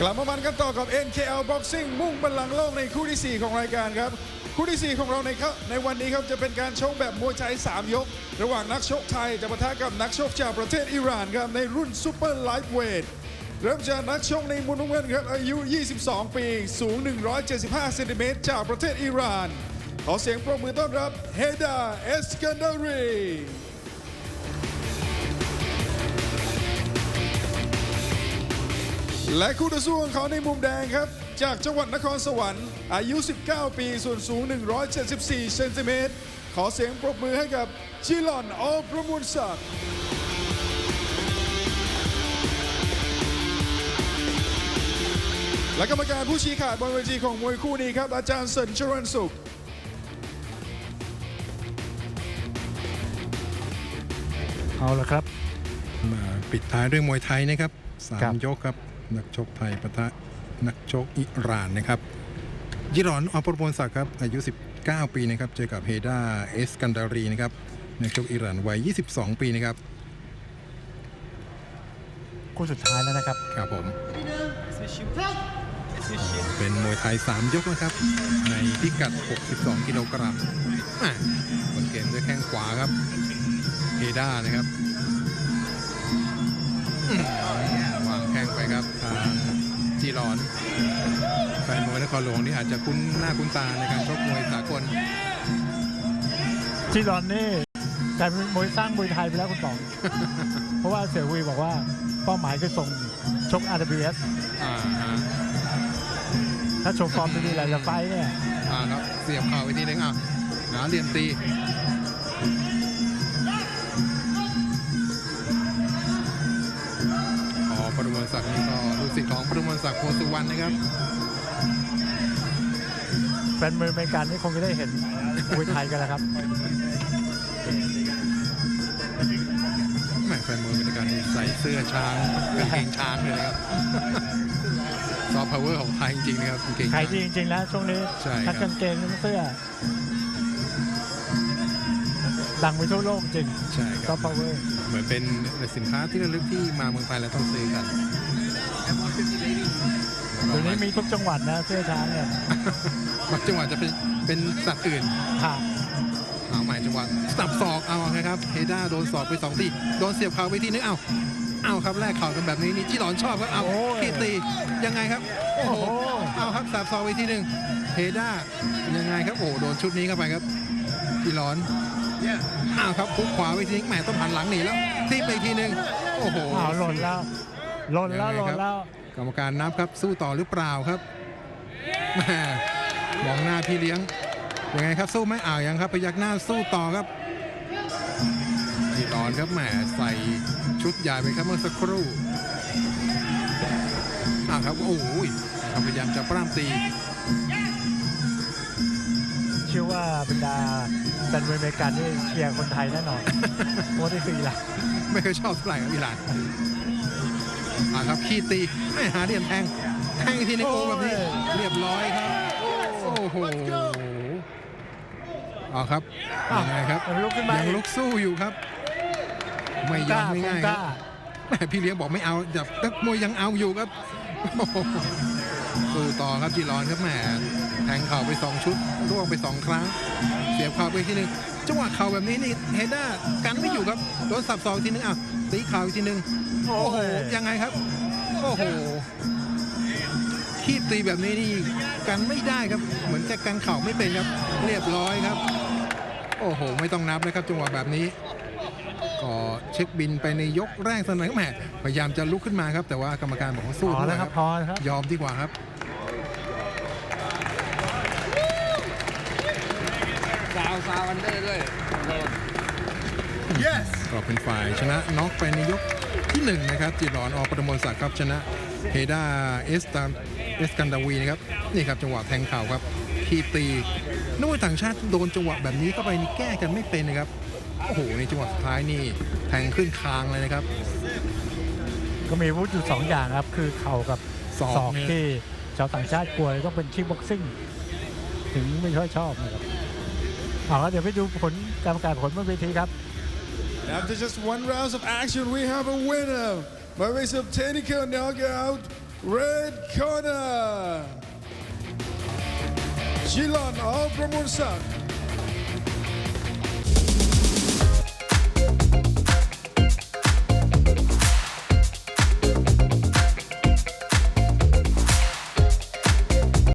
กลับมามันกันต่อกับ NKL Boxing มุ่งบัลลังก์โลกในคู่ที่ 4 ของรายการครับ คู่ที่ 4 ของเราในครับในวันนี้ครับจะเป็นการชกแบบมวยไทย3 ยก ระหว่างนักชกไทยจะปะทะกับนักชกจากประเทศอิหร่านครับในรุ่นซูเปอร์ไลท์เวทเริ่มจากนักชกในมุมน้ำเงินครับอายุ 22 ปี สูง 175เซนติเมตรจากประเทศอิหร่าน ขอเสียงปรบมือต้อนรับเฮดาเอสกันดารี และคู่ต่อสู้ของเขาในมุมแดงครับ จากจังหวัดนครสวรรค์อายุ 19 ปี ส่วนสูง 174 เซนติเมตร ขอเสียงปรบมือให้กับชิลอนออประมูลศักดิ์และกรรมการผู้ชี้ขาดบนเวทีของมวยคู่นี้ครับ อาจารย์เซินชรันสุข เอาละครับ มาปิดท้ายด้วยมวยไทยนะครับสาครัมบ ยกครับ นักชกไทยปะทะนักชกอิหร่านนะครับยิรอนออปรพลศักดิ์ครับอายุ 19 ปีนะครับเจอกับเฮดาเอสกันดารีนะครับนักชกอิหร่านวัย 22 ปีนะครับคู่สุดท้ายแล้วนะครับครับผมเป็นมวยไทย 3 ยกนะครับ ในพิกัด 62 กิโลกรัมอะบนเกมด้วยแข้งขวาครับเฮดานะครับ แฟนมวยนครหลวงนี่อาจจะคุ้นหน้าคุ้นตาในการชกมวยสากลที่รอนนี่กลายเป็นมวยสร้างมวยไทยไปแล้วคุณต๋อง เพราะว่าเสี่ยวีบอกว่าเป้าหมายคือส่งชก RWS อ่าฮะถ้าโชว์ฟอร์มดีๆหลายๆไฟท์เนี่ยอ่าครับเสียบเข่าไปทีนึงอะหาเหลี่ยมตี อ๋อปรมวลศักดิ์นี่ก็ลูกศิษย์ของปรมวลศักดิ์โพสุวรรณนะครับแฟนมวยอเมริกันนี่คงจะได้เห็นมวยไทยกันแล้วครับแหมแฟนมวยเป็นการใส่เสื้อช้างกางเกงช้างเลยนะครับซอฟต์พาวเวอร์ของไทยจริงๆนะครับกางเกงใครช้างที่จริงๆแล้วช่วงนี้ใช่ครัทั้งกางเกงทั้งเสื้อ ดังไปทั่วโลกจริงใช่คก็รับพาวเวอร์เหมือนเป็นสินค้าที่ระลึกที่มาเมืองไทยแล้วต้องซื้อกันเดี๋ยวนี้มีทุกจังหวัดนะเสื้อช้างเนี่ยบางจังหวัดจะเป็นเป็นสัตว์อื่น ค่ะเอาใหม่จังหวะสับศอกเอาไงครับเฮด้าโดนศอกไปสองทีโดนเสียบเข่าไปทีนึงเอาเอาครับแลกเข่ากันแบบนี้นี่ที่หลอนชอบครับเอาโอ้ยขีดตียังไงครับโอ้โหโอ้โหเอาครับสับศอกไปทีหนึ่งเฮด้ายังไงครับโอ้โหโดนชุดนี้เข้าไปครับที่หลอน อ้าวครับคุกขวาไปทีนึงแหมต้องหันหลังหนีแล้วทีไปอีกทีหนึ่งโอ้โหอ้าวหล่นแล้วหล่นแล้วหล่นแล้วกรรมการนับครับสู้ต่อหรือเปล่าครับแหม่มองหน้าพี่เลี้ยงยังไงครับสู้ไหมอ้าวยังครับพยักหน้าสู้ต่อครับทีรอนครับแหมใส่ชุดใหญ่ไปครับเมื่อสักครู่อ้าวครับโอ้ยเขาพยายามจะปล้ำตี เชื่อว่าบรรดา แฟนมวยอเมริกันนี่เชียร์คนไทยแน่นอนโอ้ที่สี่ละไม่เคยชอบเท่าไหร่ครับอิหร่านอ่าครับขี้ตีไม่หาเหลี่ยมแทงแทงอีกทีในโกแบบนี้เรียบร้อยครับโอ้โหเอาครับยังไงครับยังลุกขึ้นมายังลุกสู้อยู่ครับ ไม่ยกอล้ามคงง่ายกๆครัล้าบแม่พี่เลี้ยงบอกไม่เอาจับนักมวยยังเอาอยู่ครับโอ้โห สู้ต่อครับจีรอนครับแหมแทงเข่าไปสองชุดร่วงไปสองครั้ง เสียบเข่าไปทีหนึ่งจังหวะเข่าแบบนี้นี่เฮด้ากันไม่อยู่ครับโดนสับสองทีนึงอะตีเข่าอีกทีนึงโอ้โหยังไงครับโอ้โหขีดตีแบบนี้นี่กันไม่ได้ครับ เหมือนจะกันเข่าไม่เป็นครับ เรียบร้อยครับ โอ้โห ไม่ต้องนับนะครับจังหวะแบบนี้ ก็เช็คบินไปในยกแรกเท่านั้นแหมพยายามจะลุกขึ้นมาครับ แต่ว่ากรรมการบอกว่าสู้พอด้แล้ววยคครัรับบพอแล้วครับ ยอมดีกว่าครับซาวซาวอันเดอร์ด้วยก็เป็นฝ่ายชนะน็อกไปในยกที่หนึ่งนะครับจิรอนอประมวลศักดิ์ครับชนะเฮดาเอสตามเอสกันดาวีนะครับนี่ครับจังหวะแทงเข่าครับขีตีนักมวยต่างชาติโดนจังหวะแบบนี้เข้าไปนี่แก้กันไม่เป็นนะครับ โอ้โหในจังหวะสุดท้ายนี่แทงขึ้นคางเลยนะครับ ก็มีอาวุธอยู่สองอย่างครับ คือเข่ากับศอกศอกเนี่ย ที่ชาวต่างชาติกลัวเลยต้องเป็นคิกบ็อกซิ่ง ถึงไม่ค่อยชอบนะครับเอาละเดี๋ยวไปดูผลการประกาศผลบนเวทีครับ After just one round of action, we have a winner by way of technical knockout Red corner ชิลอ